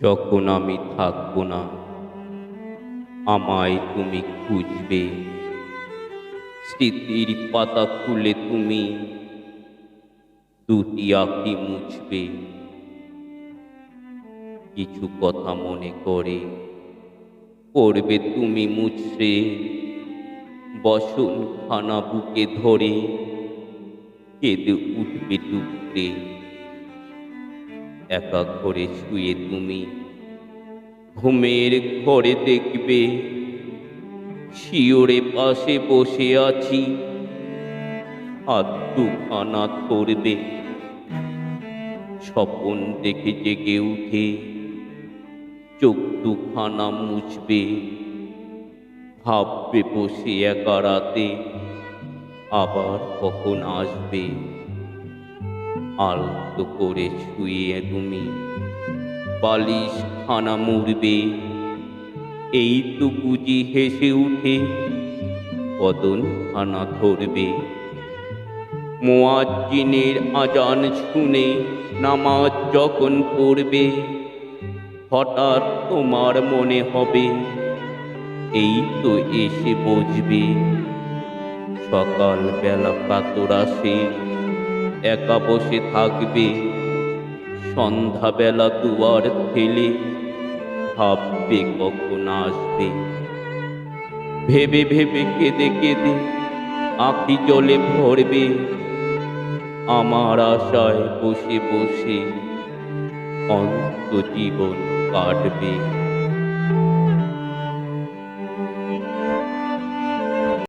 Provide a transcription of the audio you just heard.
যখন আমি থাকব না, আমায় তুমি খুঁজবে। স্মৃতির পাতা খুলে তুমি দুটি আঁকি মুছবে। কিছু কথা মনে করে করবে তুমি মুছবে বসন খানা বুকে ধরে কেঁদে উঠবে টুকরে একা ঘরে শুয়ে তুমি। ঘুমের ঘরে দেখবে শিওরে পাশে বসে আছি। হাত দুখানা ধরবে স্বপন দেখে জেগে উঠে, চোখ দুখানা মুছবে। ভাববে বসে একা রাতে, আবার কখন আসবে? আলতো করে শুয়ে তুমি। বালিশ খানা মুড়বে। এই তো বুঝি হেসে উঠে কদন খানা ধরবে। মোয়াজ্জিনের আজান শুনে নামাজ যখন পড়বে, হঠাৎ তোমার মনে হবে, এই তো এসে বসবে। সকালবেলা কাতর আসে একা বসে থাকবে। সন্ধ্যাবেলা দুয়ার ঠেলে ভাববে কখন আসবে। ভেবে ভেবে কেঁদে কেঁদে আঁখি জলে ভরবে। আমার আশায় বসে বসে অন্ত জীবন কাটবে।